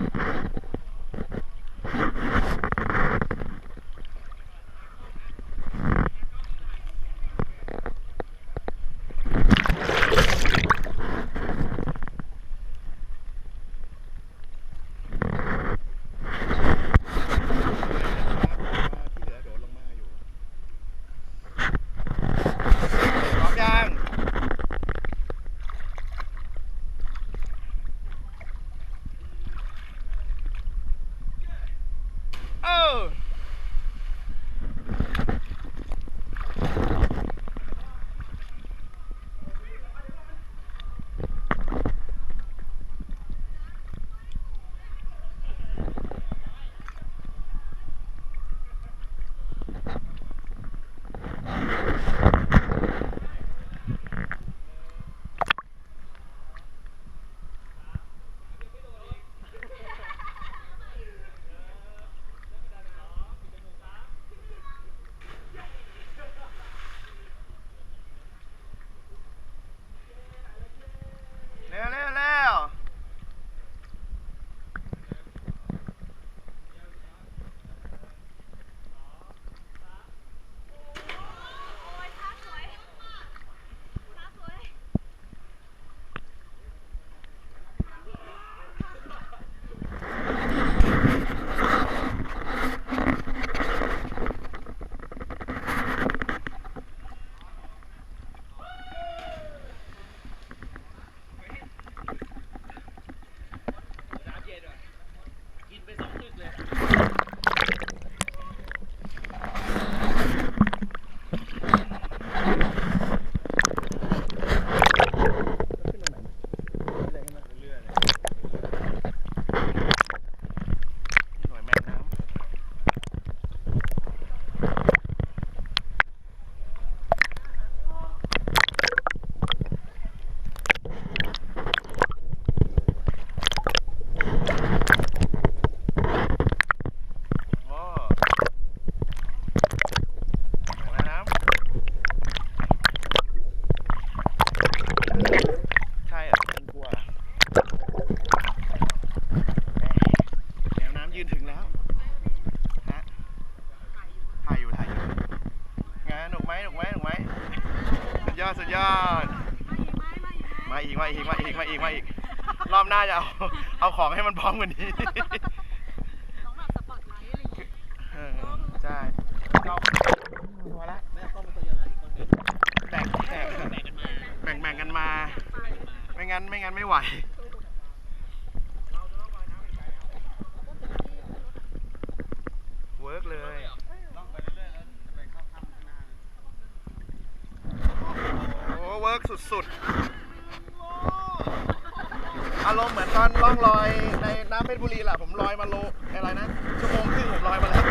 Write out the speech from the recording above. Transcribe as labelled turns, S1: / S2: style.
S1: Thank you. อีกมาอีกมาอีกมาอีกมาอีกรอบหน้าจะเอาเอาของให้มันพร้อมกว่านี้
S2: ต้องแบบสปอตไลท์อะไรอย่างเงี้ย
S1: เออใช่เราพอละ
S3: ไม่ต้องเป็นตัวยังไงคนอื่น
S1: แบ่งแบ่ง
S3: แบ่งกันมา
S1: แบ่งแบ่งกันมา
S2: ไป
S1: ไม่งั้นไม่งั้นไม่ไหวเวิร์กเลย
S3: ต้องไปเรื่อยๆแล้วจะไปเข้าถ้ำข้างหน้า
S1: โอ้เวิร์กสุดๆ อารมณ์เหมือนตอนล่องลอยในน้ำเพชรบุรีแหละผมลอยมาโลอะไรนะชั่วโมงครึ่งผมลอยมาแล้ว